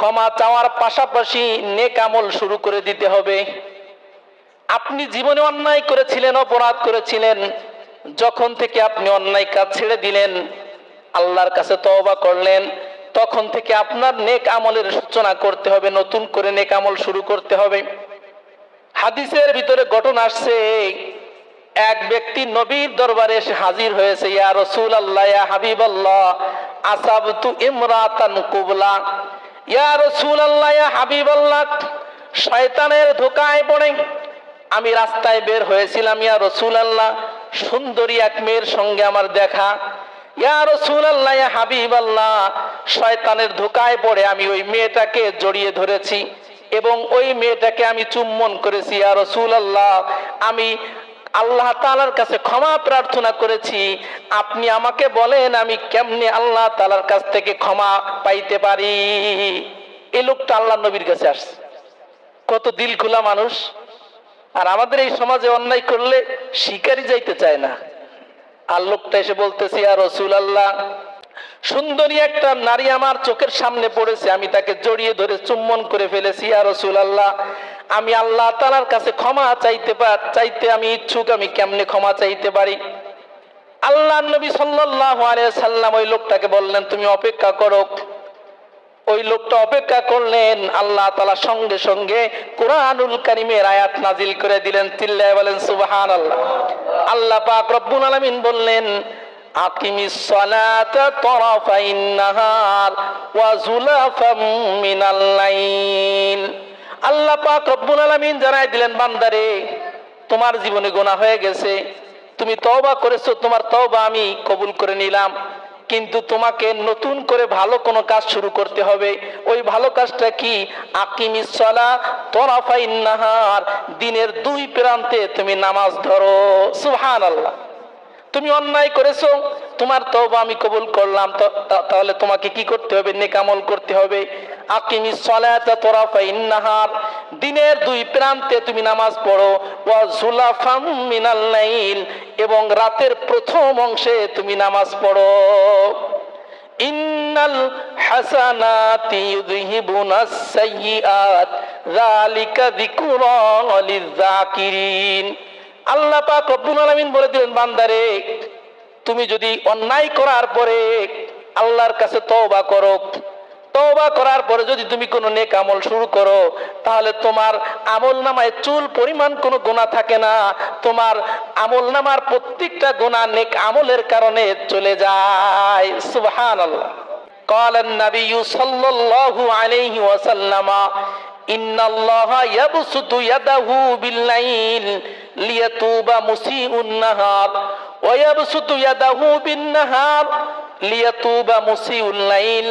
ক্ষমা চাওয়ার পাশাপাশি নেক আমল শুরু করে দিতে হবে। আপনি জীবনে অন্যায় করেছিলেন, অপরাধ করেছিলেন, যখন থেকে আপনি অন্যায় কাজ ছেড়ে দিলেন, আল্লাহর কাছে তওবা করলেন, তখন থেকে আপনার নেক আমলের সূচনা করতে হবে, নতুন করে নেক আমল শুরু করতে হবে। হাদিসের ভিতরে ঘটনা আসছে, এক ব্যক্তি নবীর দরবারে এসে হাজির হয়েছে, ইয়া রসুল আল্লাহ ইয়া হাবিব আল্লাহ আসাবতু ইমরাতান কুবলা। ইয়া রসুল আল্লাহ হাবিব আল্লাহ শয়তানের ধোকায় পড়ে। আমি রাস্তায় বের হয়েছিলাম, ইয়া রসুল আল্লাহ সুন্দরী এক মেয়ের সঙ্গে আমার দেখা। ইয়া রসুল আল্লাহ ইয়া হাবিব আল্লাহ শয়তানের ধোকায় পড়ে আমি ওই মেয়েটাকে জড়িয়ে ধরেছি এবং ওই মেয়েটাকে আমি চুম্বন করেছি। ইয়া রসুল আল্লাহ আমি আল্লাহ তালার কাছে ক্ষমা প্রার্থনা করেছি। আপনি আমাকে বলেন, আমি কেমনে আল্লাহ তালার কাছ থেকে ক্ষমা পাইতে পারি? এই লোকটা আল্লাহ নবীর কাছে আসছে। কত দিল খোলা মানুষ। আর আমাদের এই সমাজে অন্যায় করলে শিকারই যাইতে চায় না। আর লোকটা এসে বলতেছি আর রসুল আল্লাহ সুন্দরী একটা নারী আমার চোখের সামনে পড়েছে। আমি তাকে জড়িয়ে ধরে চুম্বন করে ফেলেছি। আর রসুল আল্লাহ আমি আল্লাহ তালার কাছে ক্ষমা চাইতে চাইতে আমি ইচ্ছুক, আমি কেমনে ক্ষমা চাইতে পারি? আল্লাহ নবী সাল্লাম ওই লোকটাকে বললেন, তুমি অপেক্ষা করো। ওই লোকটা অপেক্ষা করলেন, আল্লাহ তালা সঙ্গে সঙ্গে কোরআনুল কারিমের আয়াত নাজিল করে দিলেন, তিল্লায় বলেন সুবাহান আল্লাহ পাক রব্বুল আলামিন বললেন আকিমিস আল্লাহ পাক রব্বুল আলামিন জানাই দিলেন, বান্দারে, তোমার জীবনে গোনা হয়ে গেছে। তুমি তওবা করেছ, তোমার তওবা আমি কবুল করে নিলাম। কিন্তু তোমাকে নতুন করে ভালো কোনো কাজ শুরু করতে হবে। ওই ভালো কাজটা কি? আকিমিস সলা তরাফাইন নাহার, দিনের দুই প্রান্তে তুমি নামাজ ধরো। সুবহান আল্লাহ তুমি অন্যায় করেছ তোমার তওবা আমি কবুল করলাম তাহলে তোমাকে কি করতে হবে? নেকামল করতে হবে। আকিমিস সালাতা তরাফাইন নাহার দিনের দুই প্রান্তে তুমি নামাজ পড়ো। ওয়া জুলাফাম মিনাল লাইল। এবং রাতের প্রথম অংশে তুমি নামাজ পড়ো। ইন্নাল হাসানাতি ইউযহিবুনাস সাইয়্যাত। যালিকা যিকরা লিযাকিরিন। আল্লাহ পাক রব্বুল আলামিন বলে দিলেন, বান্দারে তুমি যদি অন্যায় করার পরে আল্লাহর কাছে তওবা করো তওবা করার পরে যদি তুমি কোনো নেক আমল শুরু করো তাহলে তোমার আমল নামায় চুল পরিমাণ কোনো গুণা থাকে না তোমার আমল নামার প্রত্যেকটা গুণা নেক আমলের কারণে চলে যায় সুবহানাল্লাহ قال النبي صلى الله عليه وسلم إن الله يبسط يده بالليل ليتوب مسيء النهار ওয়াবসুতু ইয়াদাহু বিন নাহার লিয়াতুবা মুসিউল লাইল।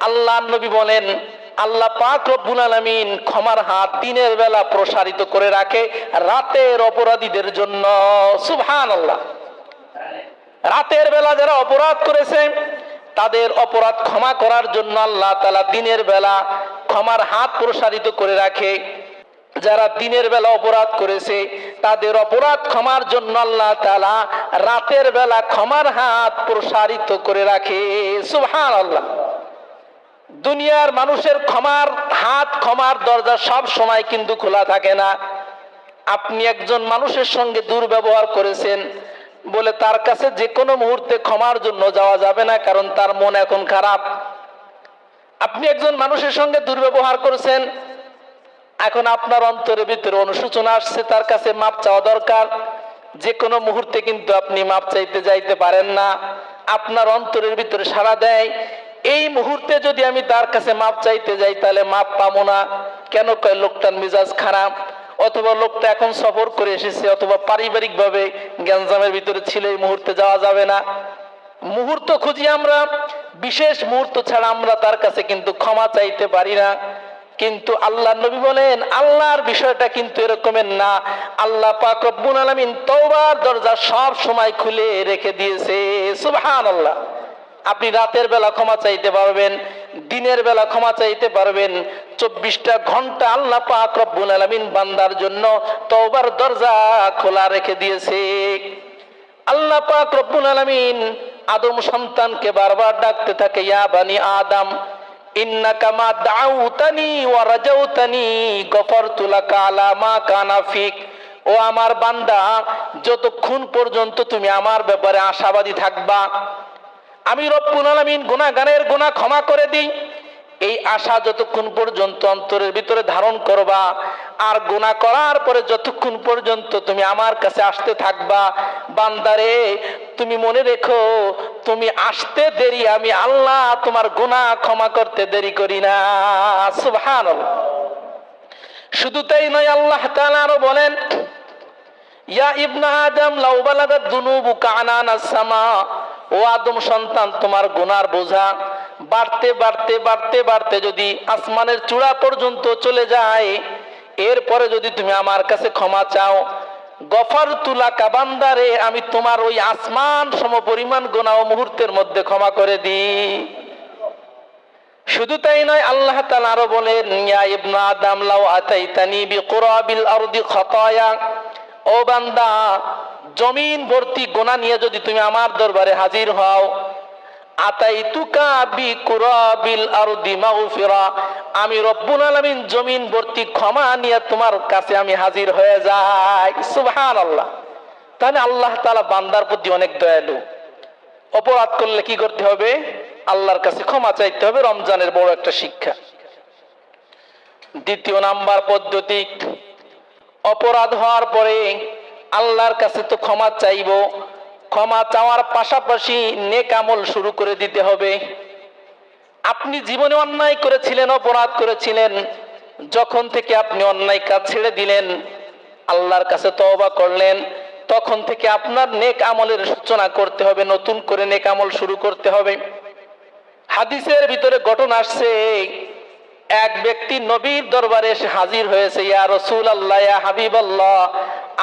আল্লাহ নবী বলেন, আল্লাহ পাক রব্বুল আলামিন ক্ষমার হাত দিনের বেলা প্রসারিত করে রাখে রাতের অপরাধীদের জন্য। সুবহানাল্লাহ। রাতের বেলা যারা অপরাধ করেছে, তাদের অপরাধ ক্ষমা করার জন্য আল্লাহ তালা দিনের বেলা ক্ষমার হাত প্রসারিত করে রাখে। যারা দিনের বেলা অপরাধ করেছে, তাদের অপরাধ ক্ষমার জন্য আল্লাহ তালা রাতের বেলা ক্ষমার হাত প্রসারিত করে রাখে। সুবহান আল্লাহ দুনিয়ার মানুষের ক্ষমার হাত, ক্ষমার দরজা সব সময় কিন্তু খোলা থাকে না। আপনি একজন মানুষের সঙ্গে দুর্ব্যবহার করেছেন বলে তার কাছে যে কোনো মুহূর্তে ক্ষমার জন্য যাওয়া যাবে না, কারণ তার মন এখন খারাপ। আপনি একজন মানুষের সঙ্গে দুর্ব্যবহার করেছেন এখন আপনার অন্তরের ভিতরে অনুশোচনা আসছে, তার কাছে মাপ চাওয়া দরকার। যে কোনো মুহূর্তে কিন্তু আপনি মাপ চাইতে যাইতে পারেন না। আপনার অন্তরের ভিতরে সাড়া দেয়, এই মুহূর্তে যদি আমি তার কাছে মাপ চাইতে যাই, তাহলে মাপ পাবো না। কেন কয় লোকটার মেজাজ খারাপ? অথবা লোকটা এখন সফর করে এসেছে, অথবা পারিবারিক ভাবে গ্যাঞ্জামের ভিতরে ছিল, এই মুহূর্তে যাওয়া যাবে না। মুহূর্ত খুঁজি আমরা, বিশেষ মুহূর্ত ছাড়া আমরা তার কাছে কিন্তু ক্ষমা চাইতে পারি না। কিন্তু আল্লাহ নবী বলেন, আল্লাহর বিষয়টা কিন্তু এরকমের না। আল্লাহ পাক রব্বুল আলামিন তওবার দরজা সব সময় খুলে রেখে দিয়েছে। সুবহানাল্লাহ। আপনি রাতের বেলা ক্ষমা চাইতে পারবেন, দিনের বেলা ক্ষমা চাইতে পারবেন। চব্বিশটা ঘণ্টা আল্লাহ পাক রব্বুল আলামিন বান্দার জন্য তওবার দরজা খোলা রেখে দিয়েছে। আল্লাহ পাক রব্বুল আলামিন আদম সন্তানকে বারবার ডাকতে থাকে, ইয়া বানি আদম ইন্নাকা মা দাউতানি ওয়া রাজাউতানি গফারতু লাকা মা কানা ও আমার বান্দা, যতক্ষণ পর্যন্ত তুমি আমার ব্যাপারে আশাবাদী থাকবা, আমি রব্বুল আলামিন গুনাহগারের গুনাহ ক্ষমা করে দিই। এই আশা যতক্ষণ পর্যন্ত অন্তরের ভিতরে ধারণ করবা, আর গুনাহ করার পরে যতক্ষণ পর্যন্ত তুমি আমার কাছে আসতে থাকবা, বান্দারে, তুমি মনে রেখো তুমি আসতে দেরি, আমি আল্লাহ তোমার গুনাহ ক্ষমা করতে দেরি করি না। শুধু তাই নয়, আল্লাহ আরও বলেন, ইয়া ইবনা সামা। সন্তান, তোমার গুনার বোঝা বাড়তে বাড়তে বাড়তে বাড়তে যদি আসমানের চূড়া পর্যন্ত চলে যায়, এরপরে যদি তুমি আমার কাছে ক্ষমা চাও গফার তুলা কাবান্দারে, আমি তোমার ওই আসমান সম পরিমাণ গোনা ও মুহূর্তের মধ্যে ক্ষমা করে দিই। শুধু তাই নয়, আল্লাহ তাআলা আরও বলেন, ইয়া ইবনা আদম, লাউ আতাইতানি বিকুরাবিল আরদি খাতায়া। ও বান্দা, জমিন ভর্তি গোনা নিয়ে যদি তুমি আমার দরবারে হাজির হও আতাইতুকা বিকুরাবিল আরদি মাগফিরা আমি রব্বুল আলামিন জমিন ভর্তি ক্ষমা নিয়ে তোমার কাছে আমি হাজির হয়ে যাই। সুবহানাল্লাহ। তাহলে আল্লাহ তাআলা বান্দার প্রতি অনেক দয়ালু। অপরাধ করলে কি করতে হবে? আল্লাহর কাছে ক্ষমা চাইতে হবে, রমজানের বড় একটা শিক্ষা। দ্বিতীয় নাম্বার পদ্ধতি, অপরাধ হওয়ার পরে আল্লাহর কাছে তো ক্ষমা চাইব। ক্ষমা চাওয়ার পাশাপাশি নেক আমল শুরু করে দিতে হবে। আপনি জীবনে অন্যায় করেছিলেন, অপরাধ করেছিলেন, যখন থেকে আপনি অন্যায় কাজ ছেড়ে দিলেন, আল্লাহর কাছে তওবা করলেন, তখন থেকে আপনার নেক আমলের সূচনা করতে হবে, নতুন করে নেক আমল শুরু করতে হবে। হাদিসের ভিতরে ঘটনা আসছে, এক ব্যক্তি নবীর দরবারে এসে হাজির হয়েছে, ইয়া রসুল আল্লাহ ইয়া হাবিব আল্লাহ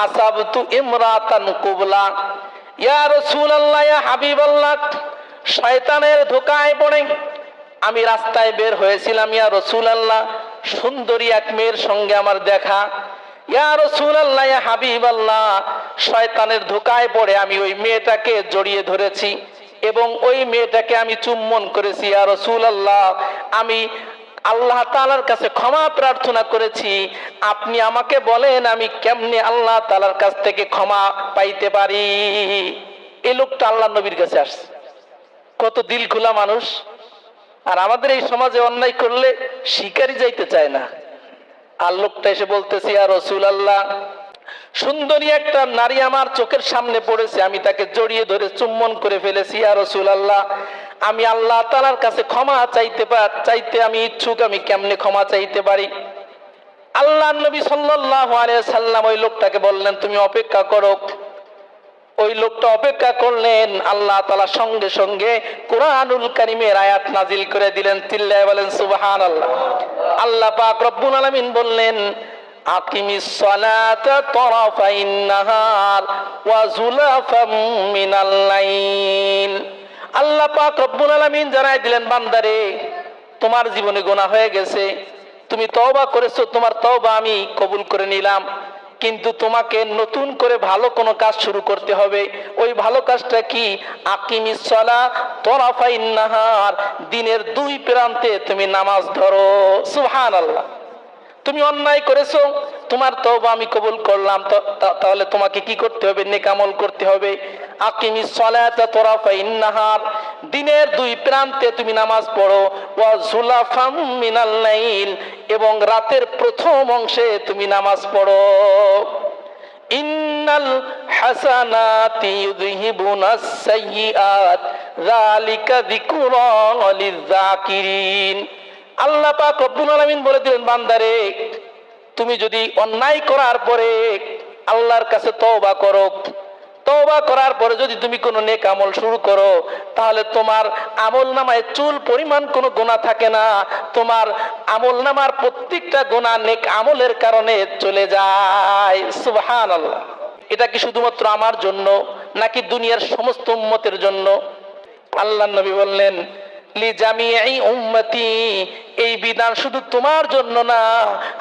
আসাবতু ইমরাতান কুবলা। ইয়া রসুল আল্লাহ হাবিব আল্লাহ শয়তানের ধোকায় পড়ে। আমি রাস্তায় বের হয়েছিলাম, ইয়া রসুল আল্লাহ সুন্দরী এক মেয়ের সঙ্গে আমার দেখা। ইয়া রসুল আল্লাহ ইয়া হাবিব আল্লাহ শয়তানের ধোকায় পড়ে আমি ওই মেয়েটাকে জড়িয়ে ধরেছি এবং ওই মেয়েটাকে আমি চুম্বন করেছি। ইয়া রসুল আল্লাহ আমি আল্লাহ তালার কাছে ক্ষমা প্রার্থনা করেছি। আপনি আমাকে বলেন, আমি কেমনে আল্লাহ তালার কাছ থেকে ক্ষমা পাইতে পারি? এই লোকটা আল্লাহ নবীর কাছে আসছে। কত দিল খোলা মানুষ। আর আমাদের এই সমাজে অন্যায় করলে শিকারই যাইতে চায় না। আর লোকটা এসে বলতেছি আর রসুল আল্লাহ সুন্দরী একটা নারী আমার চোখের সামনে পড়েছে। আমি তাকে জড়িয়ে ধরে চুম্বন করে ফেলেছি। আর রসুল আল্লাহ আমি আল্লাহ তালার কাছে ক্ষমা চাইতে চাইতে আমি ইচ্ছুক, আমি কেমনে ক্ষমা চাইতে পারি? আল্লাহ নবী সাল্লাম ওই লোকটাকে বললেন, তুমি অপেক্ষা করো। ওই লোকটা অপেক্ষা করলেন, আল্লাহ তালা সঙ্গে সঙ্গে কোরআনুল কারিমের আয়াত নাজিল করে দিলেন, তিল্লায় বলেন সুবাহান আল্লাহ আল্লাহ পাক রব্বুল আলামিন বললেন আকিমিস আল্লাহ পাক রব্বুল আলামিন জানাই দিলেন, বান্দারে, তোমার জীবনে গোনা হয়ে গেছে। তুমি তওবা করেছ, তোমার তওবা আমি কবুল করে নিলাম। কিন্তু তোমাকে নতুন করে ভালো কোনো কাজ শুরু করতে হবে। ওই ভালো কাজটা কি? আকিমিস সলা তরাফাইন নাহার, দিনের দুই প্রান্তে তুমি নামাজ ধরো। সুবহানাল্লাহ। তুমি অন্যায় করেছ তোমার তওবা আমি কবুল করলাম তাহলে তোমাকে কি করতে হবে? নেকামল করতে হবে। আকিমিস সালাতা তরাফাইন নাহার দিনের দুই প্রান্তে তুমি নামাজ পড়ো। ওয়া জুলাফাম মিনাল লাইল। এবং রাতের প্রথম অংশে তুমি নামাজ পড়ো। ইন্নাল হাসানাতি ইউযহিবুনাস সাইয়্যাত। যালিকা যিকরা লিয-যাকিরিন আল্লাহ পাক রব্বুল আলামিন বলে দিলেন, বান্দারে তুমি যদি অন্যায় করার পরে আল্লাহর কাছে তওবা করো, তওবা করার পরে যদি তুমি কোনো নেক আমল শুরু করো, তাহলে তোমার আমল নামায় চুল পরিমাণ কোনো গোনা থাকে না। তোমার আমল নামার প্রত্যেকটা গোনা নেক আমলের কারণে চলে যায়। সুবহানাল্লাহ। এটা কি শুধুমাত্র আমার জন্য নাকি দুনিয়ার সমস্ত উম্মতের জন্য? আল্লাহ নবী বললেন এই বিধান শুধু তোমার জন্য না,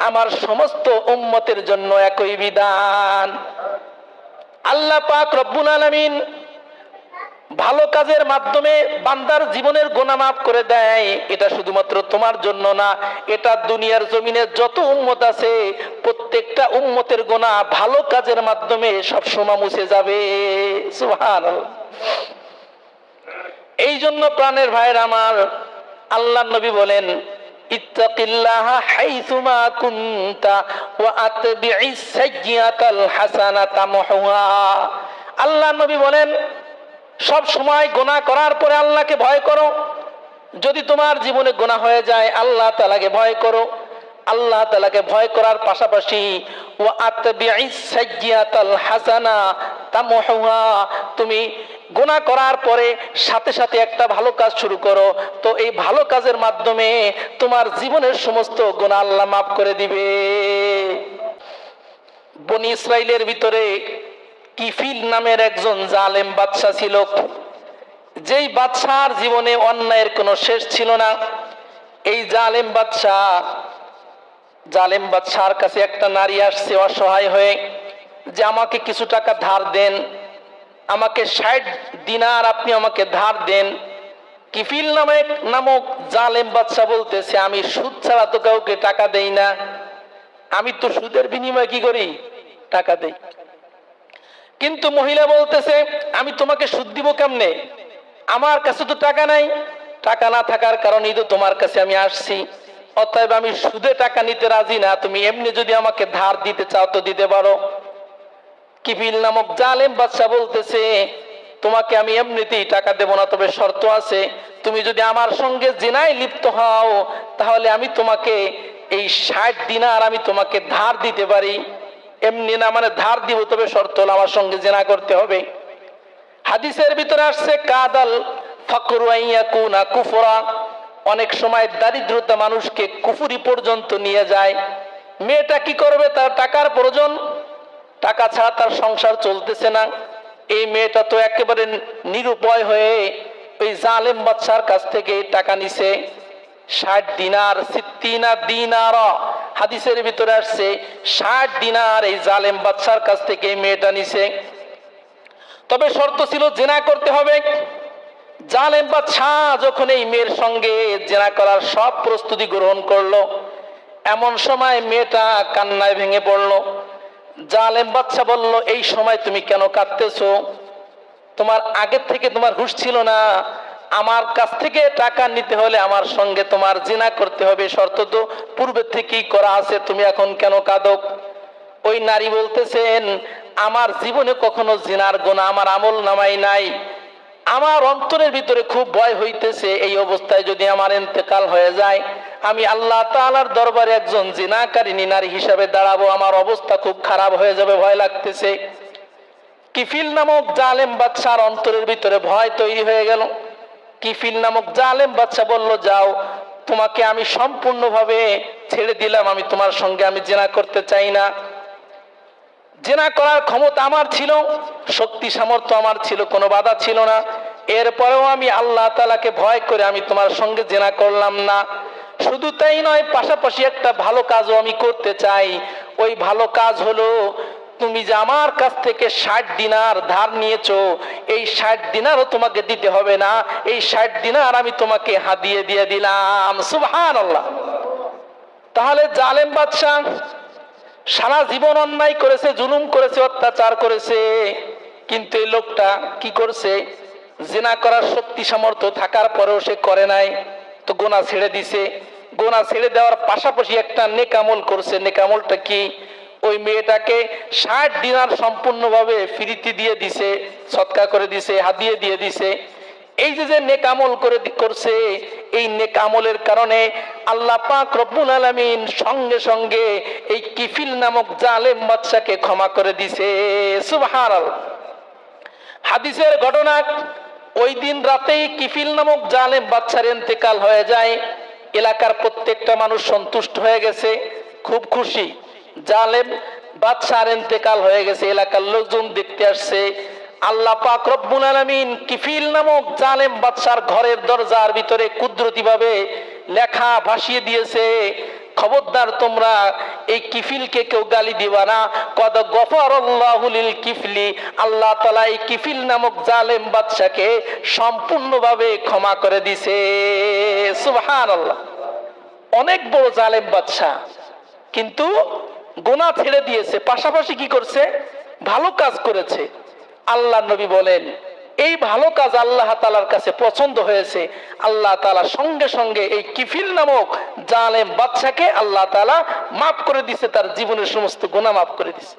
আমার সমস্ত উম্মতের জন্য একই বিধান। আল্লাহ পাক রব্বুল আলামিন ভালো কাজের মাধ্যমে বান্দার জীবনের গোনা মাফ করে দেয়। এটা শুধুমাত্র তোমার জন্য না, এটা দুনিয়ার জমিনে যত উম্মত আছে, প্রত্যেকটা উম্মতের গোনা ভালো কাজের মাধ্যমে সবসময় মুছে যাবে। সুবহানাল্লাহ। এই জন্য প্রাণের ভাইয়ের আমার আল্লাহ নবী বলেন আল্লাহ নবী বলেন, সব সময় গোনা করার পরে আল্লাহকে ভয় করো। যদি তোমার জীবনে গোনা হয়ে যায়, আল্লাহ তালাকে ভয় করো। আল্লাহ তালাকে ভয় করার পাশাপাশি ও আত্মবিআল হাসানা তুমি গুনাহ করার পরে সাথে সাথে একটা ভালো কাজ শুরু করো। তো এই ভালো কাজের মাধ্যমে তোমার জীবনের সমস্ত গুনাহ আল্লাহ মাফ করে দিবে। বনি ইসরায়েলের ভিতরে কিফিল নামের একজন জালেম বাদশা ছিল। যেই বাদশার জীবনে অন্যায়ের কোনো শেষ ছিল না। এই জালেম বাদশা জালেম বাদশার কাছে একটা নারী আসছে অসহায় হয়ে, যে আমাকে কিছু টাকা ধার দেন। আমাকে ষাট দিনার আপনি আমাকে ধার দেন। কিফিল নামে নামক জালেম বাদশা বলতেছে, আমি সুদ ছাড়া তো কাউকে টাকা দেই না। আমি তো সুদের বিনিময়ে কি করি? টাকা দেই। কিন্তু মহিলা বলতেছে, আমি তোমাকে সুদ দিব কেমনে? আমার কাছে তো টাকা নাই। টাকা না থাকার কারণেই তো তোমার কাছে আমি আসছি। অতএব আমি সুদে টাকা নিতে রাজি না। তুমি এমনি যদি আমাকে ধার দিতে চাও তো দিতে পারো। কিফিল নামক জালেম বাদশা বলতেছে, তোমাকে আমি এমনিতেই টাকা দেব না, তবে শর্ত আছে। তুমি যদি আমার সঙ্গে জেনায় লিপ্ত হও, তাহলে আমি তোমাকে এই ষাট দিনার আমি তোমাকে ধার দিতে পারি। এমনি না মানে ধার দিব, তবে শর্ত হলো আমার সঙ্গে জেনা করতে হবে। হাদিসের ভিতরে আসছে, কাদাল ফাকরুয়াইয়াকুনা কুফরা। অনেক সময় দারিদ্রতা মানুষকে কুফুরি পর্যন্ত নিয়ে যায়। মেয়েটা কি করবে? তার টাকার প্রয়োজন। টাকা ছাড়া তার সংসার চলতেছে না। এই মেয়েটা তো একেবারে নিরুপায় হয়ে ওই জালেম বাদশার কাছ থেকে টাকা নিছে। ষাট দিনার সিদ্দিনা দিনার, হাদিসের ভিতরে আসছে, ষাট দিনার এই জালেম বাদশার কাছ থেকে এই মেয়েটা নিছে। তবে শর্ত ছিল জেনা করতে হবে। জালেম বাদশাহ যখন এই মেয়ের সঙ্গে জেনা করার সব প্রস্তুতি গ্রহণ করল, এমন সময় মেয়েটা কান্নায় ভেঙে পড়ল। জালেম বাদশাহ বলল, এই সময় তুমি কেন কাঁদতেছো? তোমার আগের থেকে তোমার হুশ ছিল না। আমার কাছ থেকে টাকা নিতে হলে আমার সঙ্গে তোমার জিনা করতে হবে। শর্ত তো পূর্বের থেকেই করা আছে। তুমি এখন কেন কাঁদক ওই নারী বলতেছেন, আমার জীবনে কখনো জিনার গোনা আমার আমল নামাই নাই। আমার অন্তরের ভিতরে খুব ভয় হইতেছে। এই অবস্থায় যদি আমার ইন্তেকাল হয়ে যায় আমি আল্লাহ তাআলার দরবারে একজন জিনাকারিনী নারী হিসাবে দাঁড়াবো, আমার অবস্থা খুব খারাপ হয়ে যাবে, ভয় লাগতেছে। কিফিল নামক জালেম বাদশার অন্তরের ভিতরে ভয় তৈরি হয়ে গেল। কিফিল নামক জালেম বাদশা বলল, যাও, তোমাকে আমি সম্পূর্ণভাবে ছেড়ে দিলাম, আমি তোমার সঙ্গে আমি জেনা করতে চাই না। জেনা করার ক্ষমতা আমার ছিল, শক্তি সামর্থ্য আমার ছিল, কোনো বাধা ছিল না। এরপরেও আমি আল্লাহ তালাকে ভয় করে আমি তোমার সঙ্গে জেনা করলাম না। শুধু তাই নয়, পাশাপাশি একটা ভালো কাজও আমি করতে চাই। ওই ভালো কাজ হলো, তুমি যে আমার কাছ থেকে ষাট দিনার ধার নিয়েছো, এই ষাট দিনারও তোমাকে দিতে হবে না। এই ষাট দিনার আমি তোমাকে হাদিয়ে দিয়ে দিলাম। সুবহান আল্লাহ তাহলে জালেম বাদশাহ সারা জীবন অন্যায় করেছে, জুলুম করেছে, অত্যাচার করেছে। কিন্তু এই লোকটা কি করছে? জেনা করার শক্তি সামর্থ্য থাকার পরেও সে করে নাই। তো গোনা ছেড়ে দিছে। গোনা ছেড়ে দেওয়ার পাশাপাশি একটা নেকামল করছে। নেকামলটা কি? ওই মেয়েটাকে ষাট দিনার সম্পূর্ণভাবে ফিরিতি দিয়ে দিছে, সৎকা করে দিছে হাতিয়ে দিয়ে দিছে। এই যে যে নেকামল করে করছে, এই নেকামলের কারণে আল্লাহ পাক রব্বুল আলামিন সঙ্গে সঙ্গে এই কিফিল নামক জালেম বাদশাকে ক্ষমা করে দিছে। সুবহানাল্লাহ। হাদিসের ঘটনা, ওই দিন রাতেই কিফিল নামক জালেম বাচ্চার ইন্তেকাল হয়ে যায়। এলাকার প্রত্যেকটা মানুষ সন্তুষ্ট হয়ে গেছে, খুব খুশি। জালেম বাদশার ইন্তেকাল হয়ে গেছে, এলাকার লোকজন দেখতে আসছে, আল্লাহ পাক রব্বুল আলামিন কিফিল নামক জালেম বাদশার ঘরের দরজার ভিতরে কুদরতিভাবে লেখা ভাসিয়ে দিয়েছে, খবরদার তোমরা এই কিফিলকে কেউ গালি দিবা না। কদ গফর লিল কিফলি, আল্লাহ তালা এই কিফিল নামক জালেম বাদশাকে সম্পূর্ণভাবে ক্ষমা করে দিছে। সুবহান আল্লাহ অনেক বড় জালেম বাদশাহ, কিন্তু গোনা ছেড়ে দিয়েছে, পাশাপাশি কি করছে? ভালো কাজ করেছে। আল্লাহ নবী বলেন এই ভালো কাজ আল্লাহ তালার কাছে পছন্দ হয়েছে, আল্লাহ তালা সঙ্গে সঙ্গে এই কিফিল নামক জালেম বাদশাকে আল্লাহ তালা মাফ করে দিছে, তার জীবনের সমস্ত গুণা মাফ করে দিছে।